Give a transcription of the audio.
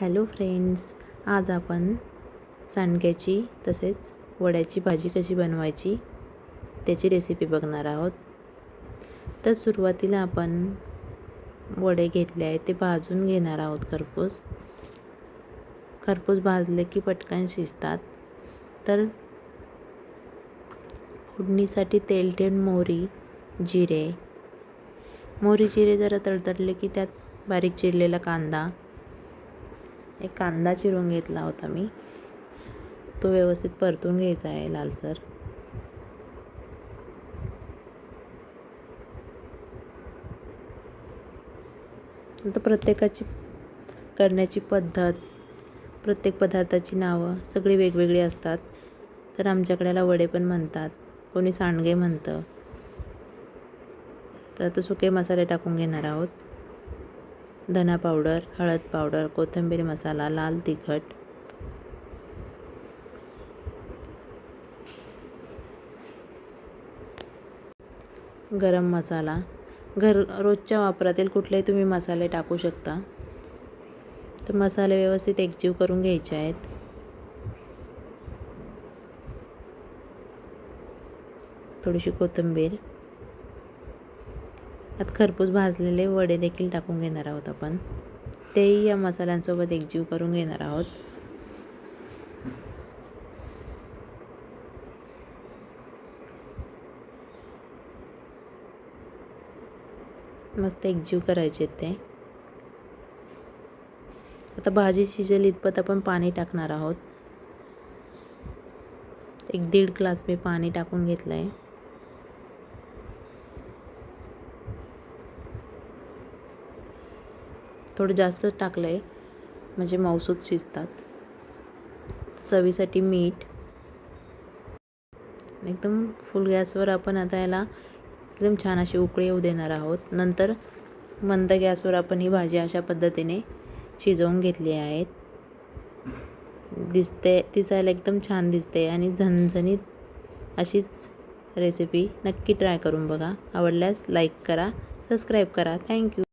Hello friends आज आपण सांडग्याची तसेच वड्याची भाजी कशी बनवायची त्याची रेसिपी बघणार आहोत. तर सुरुवातीला आपण वडे घेतले आहेत ते भाजून घेणार आहोत खरपूस. खरपूस भाजले की पटकन शिजतात. तर फोडणीसाठी तेल ठेवून मोहरी जिरे. मोहरी जिरे जरा तडतडले की त्यात बारीक चिरलेला कांदा एक कांदा चिरून घेतला होता मी. तो व्यवस्थित परतून घ्यायचा आहे लालसर. आता प्रत्येकाची करण्याची पद्धत प्रत्येक पदार्थाची नावं सगळी वेगवेगळी असतात. तर आमच्याकडेला वडे पण म्हणतात कोणी सांडगे म्हणतं. तर आता सुके मसाले टाकून घेणार आहोत. धना पावडर हळद पावडर कोथिंबीर मसाला लाल तिखट. गरम मसाला. घर रोजच्या वापरातील कुठलेही तुम्ही मसाले टाकू शकता. तर मसाले व्यवस्थित एकजीव करून घ्यायचे आहेत. थोडीशी कोथिंबीर. आता खरपूस भाजलेले वडे देखील टाकून घेणार आहोत आपण. तेही या मसाल्यांसोबत एकजीव करून घेणार आहोत. मस्त एकजीव करायचे ते. आता भाजी शिजेल इतपत आपण पाणी टाकणार आहोत. एक दीड ग्लास मी पाणी टाकून घेतलं आहे थोडं जास्तच टाकलं आहे म्हणजे मौसूद शिजतात. चवीसाठी मीठ. एकदम फुल गॅसवर आपण आता याला एकदम छान अशी उकळी येऊ देणार आहोत. नंतर मंद गॅसवर आपण ही भाजी अशा पद्धतीने शिजवून घेतली आहेत दिसते दिसायला एकदम छान दिसते आणि झणझणीत अशीच रेसिपी नक्की ट्राय करून बघा. आवडल्यास लाईक करा सबस्क्राईब करा. थँक्यू